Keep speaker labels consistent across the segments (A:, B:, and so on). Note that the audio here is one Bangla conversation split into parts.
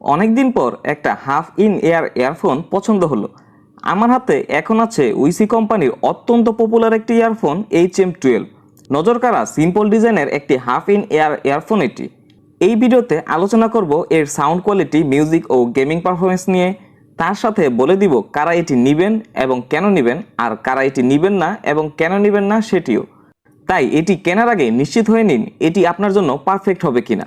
A: অনেকদিন পর একটা হাফ ইন এয়ার ইয়ারফোন পছন্দ হলো। আমার হাতে এখন আছে উইসি কোম্পানির অত্যন্ত পপুলার একটি ইয়ারফোন এইচ এম টুয়েলভ। নজর কাড়া সিম্পল ডিজাইনের একটি হাফ ইন এয়ার ইয়ারফোন এটি। এই ভিডিওতে আলোচনা করব এর সাউন্ড কোয়ালিটি, মিউজিক ও গেমিং পারফরমেন্স নিয়ে। তার সাথে বলে দিব কারা এটি নিবেন এবং কেন নিবেন, আর কারা এটি নিবেন না এবং কেন নিবেন না সেটিও। তাই এটি কেনার আগে নিশ্চিত হয়ে নিন, এটি আপনার জন্য পারফেক্ট হবে কিনা।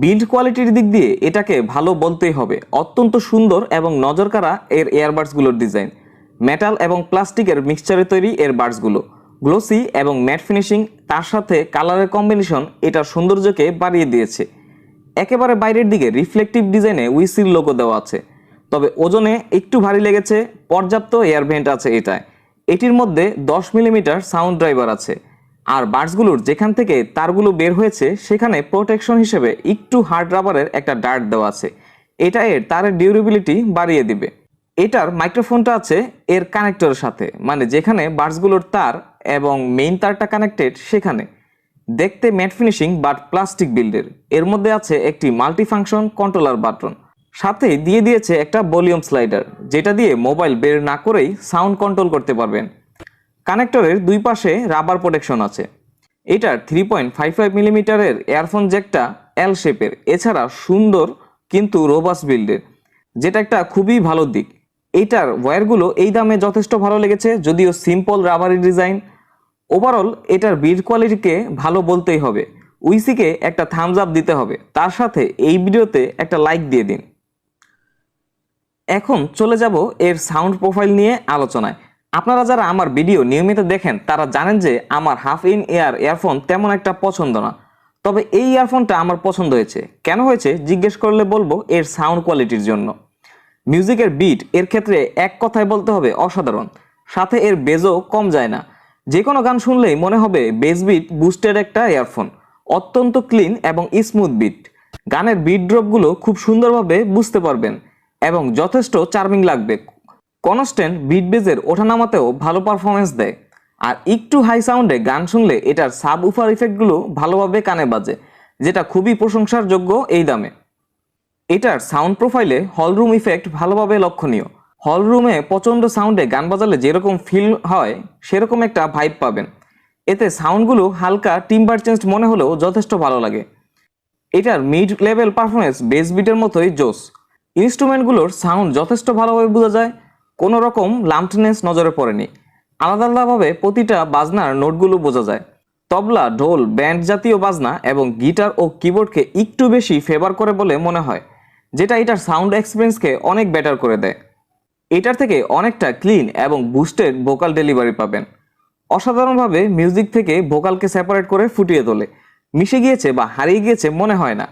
A: বিল্ড কোয়ালিটির দিক দিয়ে এটাকে ভালো বলতেই হবে। অত্যন্ত সুন্দর এবং নজরকাড়া এর এয়ারবাডসগুলোর ডিজাইন। মেটাল এবং প্লাস্টিকের মিক্সচারে তৈরি এর বাডসগুলো। গ্লোসি এবং ম্যাট ফিনিশিং তার সাথে কালারের কম্বিনেশন এটার সৌন্দর্যকে বাড়িয়ে দিয়েছে। একেবারে বাইরের দিকে রিফ্লেকটিভ ডিজাইনে উইসির লোগো দেওয়া আছে। তবে ওজনে একটু ভারী লেগেছে, পর্যাপ্ত এয়ার ভেন্ট আছে এটায়। এটির মধ্যে দশ মিলিমিটার সাউন্ড ড্রাইভার আছে। আর বার্ডসগুলোর যেখান থেকে তারগুলো বের হয়েছে, সেখানে প্রোটেকশন হিসেবে একটু হার্ড রাবারের একটা ডার্ট দেওয়া আছে। এটা এর তারের ডিউরেবিলিটি বাড়িয়ে দিবে। এটার মাইক্রোফোনটা আছে এর কানেক্টরের সাথে মানে যেখানে বার্ডসগুলোর তার এবং মেইন তারটা কানেক্টেড সেখানে। দেখতে ম্যাট ফিনিশিং বাট প্লাস্টিক বিল্ডের এর মধ্যে আছে একটি মাল্টিফাংশন কন্ট্রোলার বাটন সাথে দিয়ে দিয়েছে একটা ভলিউম স্লাইডার যেটা দিয়ে মোবাইল বের না করেই সাউন্ড কন্ট্রোল করতে পারবেন। কানেক্টরের দুই পাশে রাবার প্রোটেকশন আছে। এটার থ্রি পয়েন্ট ফাইভ ফাইভ মিলিমিটারের এয়ারফোন জ্যাকটা এল শেপের এছাড়া সুন্দর কিন্তু রোবাস বিল্ডের যেটা একটা খুবই ভালো দিক। এইটার ওয়্যারগুলো এই দামে যথেষ্ট ভালো লেগেছে, যদিও সিম্পল রাবারি ডিজাইন ওভারঅল এটার বিল্ড কোয়ালিটিকে ভালো বলতেই হবে। উইসিকে একটা থামস আপ দিতে হবে। তার সাথে এই ভিডিওতে একটা লাইক দিয়ে দিন। এখন চলে যাব এর সাউন্ড প্রোফাইল নিয়ে আলোচনায়। আপনারা যারা আমার ভিডিও নিয়মিত দেখেন, তারা জানেন যে আমার হাফ ইন এয়ার ইয়ারফোন তেমন একটা পছন্দ না। তবে এই ইয়ারফোনটা আমার পছন্দ হয়েছে। কেন হয়েছে? জিজ্ঞেস করলে বলব, এর সাউন্ড কোয়ালিটির জন্য। মিউজিকের বিট, এর ক্ষেত্রে এক কথায় বলতে হবে, অসাধারণ। সাথে এর বেজও কম যায় না। যে কোনো গান শুনলেই মনে হবে, বেস বিট বুস্টেড একটা ইয়ারফোন। অত্যন্ত ক্লিন এবং স্মুথ বিট গানের বিট ড্রপগুলো খুব সুন্দরভাবে বুঝতে পারবেন এবং যথেষ্ট চার্মিং লাগবে। কনস্ট্যান্ট বিট বেজের ওঠানামাতেও ভালো পারফরমেন্স দেয়। আর একটু হাই সাউন্ডে গান শুনলে এটার সাব উফার ইফেক্টগুলো ভালোভাবে কানে বাজে, যেটা খুবই প্রশংসার যোগ্য এই দামে। এটার সাউন্ড প্রোফাইলে হলরুম ইফেক্ট ভালোভাবে লক্ষণীয়। হলরুমে প্রচণ্ড সাউন্ডে গান বাজালে যেরকম ফিল হয়, সেরকম একটা ভাইব পাবেন। এতে সাউন্ডগুলো হালকা টিম্বার চেঞ্জ মনে হলেও যথেষ্ট ভালো লাগে। এটার মিড লেভেল পারফরমেন্স বেস বিটের মতোই জোস ইনস্ট্রুমেন্টগুলোর সাউন্ড যথেষ্ট ভালোভাবে বোঝা যায় কোনো রকম লাম্পনেস নজরে পড়েনি। আলাদা আলাদাভাবে প্রতিটা বাজনার নোটগুলো বোঝা যায়। তবলা, ঢোল, ব্যান্ড জাতীয় বাজনা এবং গিটার ও কিবোর্ডকে একটু বেশি ফেভার করে বলে মনে হয়, যেটা এটার সাউন্ড এক্সপিরিয়েন্সকে অনেক বেটার করে দেয়। এটার থেকে অনেকটা ক্লিন এবং বুস্টেড ভোকাল ডেলিভারি পাবেন। অসাধারণভাবে মিউজিক থেকে ভোকালকে সেপারেট করে ফুটিয়ে তোলে। মিশে গিয়েছে বা হারিয়ে গিয়েছে মনে হয় না।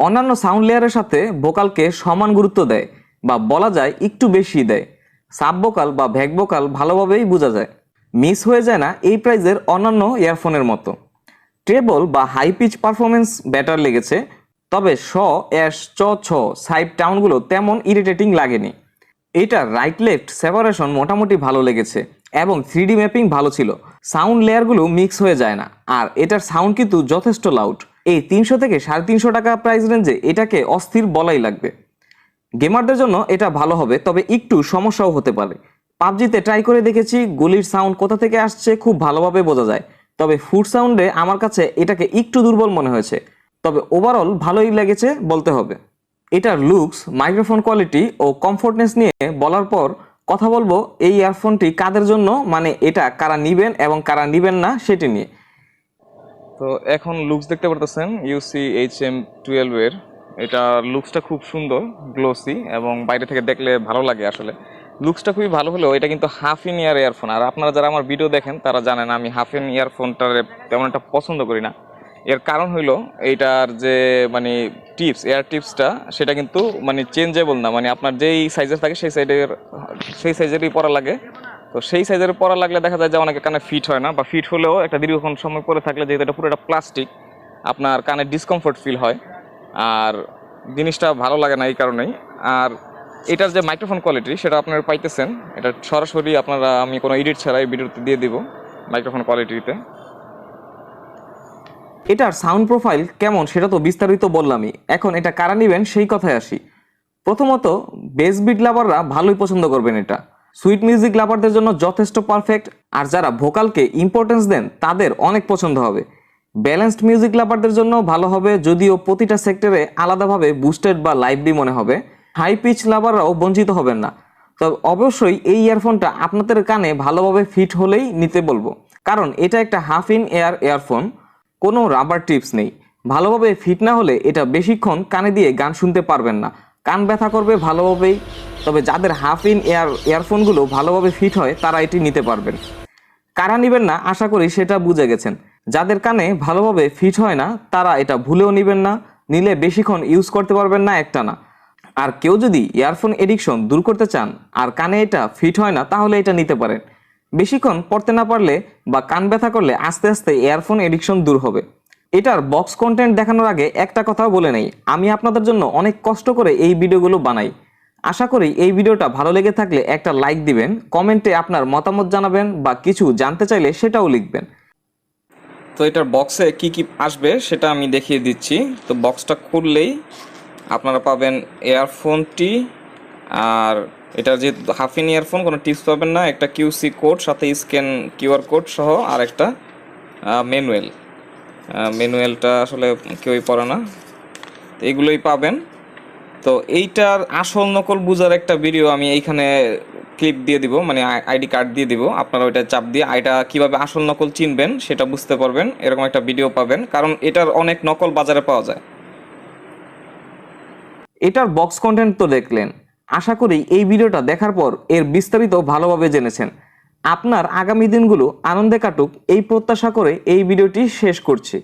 A: অন্যান্য সাউন্ড লেয়ারের সাথে ভোকালকে সমান গুরুত্ব দেয় বা বলা যায় একটু বেশি দেয়। সাব ভোকাল বা ভ্যাক ভোকাল ভালোভাবেই বোঝা যায়। মিস হয়ে যায় না এই প্রাইজের অন্যান্য ইয়ারফোনের মতো। ট্রেবল বা হাই পিচ পারফরমেন্স ব্যাটার লেগেছে, তবে স অ্যাশ চ, ছ সাইড টাউনগুলো তেমন ইরিটেটিং লাগেনি। এটার রাইট লেফট সেপারেশন মোটামুটি ভালো লেগেছে এবং থ্রি ম্যাপিং ভালো ছিল। সাউন্ড লেয়ারগুলো মিক্স হয়ে যায় না, আর এটার সাউন্ড কিন্তু যথেষ্ট লাউড। এই তিনশো থেকে সাড়ে তিনশো টাকা প্রাইস রেঞ্জে এটাকে অস্থির বলাই লাগবে। গেমারদের জন্য এটা ভালো হবে, তবে একটু সমস্যাও হতে পারে। পাবজিতে ট্রাই করে দেখেছি, গুলির সাউন্ড কোথা থেকে আসছে খুব ভালোভাবে বোঝা যায়। তবে ফুড সাউন্ডে আমার কাছে এটাকে একটু দুর্বল মনে হয়েছে। তবে ওভারঅল ভালোই লেগেছে বলতে হবে। এটার লুকস মাইক্রোফোন কোয়ালিটি ও কমফোর্টনেস নিয়ে বলার পর কথা বলব এই ইয়ারফোনটি কাদের জন্য মানে এটা কারা নিবেন এবং কারা নিবেন না সেটি নিয়ে। তো এখন লুকস দেখতে পারতেছেন ইউসি এইচ এম টুয়েলভের এটা লুকসটা খুব সুন্দর গ্লোসি এবং বাইরে থেকে দেখলে ভালো লাগে আসলে। লুকসটা খুবই ভালো হলেও এটা কিন্তু হাফ ইন ইয়ার ইয়ারফোন আর আপনারা যারা আমার ভিডিও দেখেন, তারা জানেন আমি হাফ ইন ইয়ারফোনটার তেমন একটা পছন্দ করি না। এর কারণ হইল এইটার যে মানে টিপস এয়ার টিপসটা সেটা কিন্তু মানে চেঞ্জেবল না। মানে আপনার যেই সাইজের থাকে, সেই সাইজের সেই সাইজেরই পরা লাগে। তো সেই সাইজের পরা লাগলে দেখা যায় যে, অনেকের কানে ফিট হয় না, বা ফিট হলেও একটা দীর্ঘক্ষণ সময় পরে থাকলে যেহেতু এটা পুরোটা প্লাস্টিক আপনার কানে ডিসকমফোর্ট ফিল হয়। আর জিনিসটা ভালো লাগে না এই কারণেই। আর এটার যে মাইক্রোফোন কোয়ালিটি সেটা আপনারা পাইতেছেন। এটা সরাসরি আপনারা, আমি কোনো এডিট ছাড়াই ভিডিওতে দিয়ে দিব
B: মাইক্রোফোন কোয়ালিটিতে
A: এটার সাউন্ড প্রোফাইল কেমন, সেটা তো বিস্তারিত বললামই। এখন এটা কারা নেবেন, সেই কথায় আসি। প্রথমত বেস বিট লাভাররা ভালোই পছন্দ করবেন এটা। সুইট মিউজিক লাভারদের জন্য যথেষ্ট পারফেক্ট আর যারা ভোকালকে ইম্পর্টেন্স দেন, তাদের অনেক পছন্দ হবে। ব্যালেন্সড মিউজিক লাভারদের জন্য ভালো হবে, যদিও প্রতিটা সেক্টরে আলাদাভাবে বুস্টেড বা লাইভলি মনে হবে। হাই পিচ লাভাররাও বঞ্চিত হবেন না। তবে অবশ্যই এই ইয়ারফোনটা আপনাদের কানে ভালোভাবে ফিট হলেই নিতে বলব। কারণ এটা একটা হাফ ইন এয়ার ইয়ারফোন কোনো রাবার টিপস নেই। ভালোভাবে ফিট না হলে এটা বেশিক্ষণ কানে দিয়ে গান শুনতে পারবেন না। কান ব্যথা করবে ভালোভাবেই, তবে যাদের হাফ ইন এয়ার ইয়ারফোনগুলো ভালোভাবে ফিট হয়, তারা এটি নিতে পারবেন। কারা নেবেন না, আশা করি সেটা বুঝে গেছেন। যাদের কানে ভালোভাবে ফিট হয় না, তারা এটা ভুলেও নেবেন না, নিলে বেশিক্ষণ ইউজ করতে পারবেন না একটা না আর কেউ যদি ইয়ারফোন এডিকশন দূর করতে চান আর কানে এটা ফিট হয় না, তাহলে এটা নিতে পারেন। বেশিক্ষণ পড়তে না পারলে বা কান ব্যথা করলে আস্তে আস্তে ইয়ারফোন এডিকশন দূর হবে। এটার বক্স কন্টেন্ট দেখানোর আগে একটা কথাও বলে নেই, আমি আপনাদের জন্য অনেক কষ্ট করে এই ভিডিওগুলো বানাই। আশা করি এই ভিডিওটা ভালো লেগে থাকলে একটা লাইক দিবেন, কমেন্টে আপনার মতামত জানাবেন বা কিছু জানতে চাইলে সেটাও লিখবেন।
B: তো এটার বক্সে কি কি আসবে সেটা আমি দেখিয়ে দিচ্ছি। তো বক্সটা খুললেই আপনারা পাবেন এয়ারফোনটি আর এটা যে হাফ ইন ইয়ারফোন কোনো টিপস পাবেন না। একটা কিউসি কোড সাথে স্ক্যান কিউআর কোড সহ আর একটা ম্যানুয়াল ম্যানুয়ালটা আসলে কেউই পড়ে না। তো এগুলোই পাবেন। তো এইটার আসল নকল বুঝার একটা ভিডিও আমি এইখানে ক্লিপ দিয়ে দিব মানে আইডি কার্ড দিয়ে দিব। আপনারা ওইটা চাপ দিয়ে এটা কীভাবে আসল নকল চিনবেন সেটা বুঝতে পারবেন, এরকম একটা ভিডিও পাবেন, কারণ এটার অনেক নকল বাজারে পাওয়া যায়।
A: এটার বক্স কন্টেন্ট তো দেখলেন। আশা করি এই ভিডিওটা দেখার পর এর বিস্তারিত ভালোভাবে জেনেছেন। আপনার আগামী দিনগুলো আনন্দে কাটুক, এই প্রত্যাশা করে এই ভিডিওটি শেষ করছি।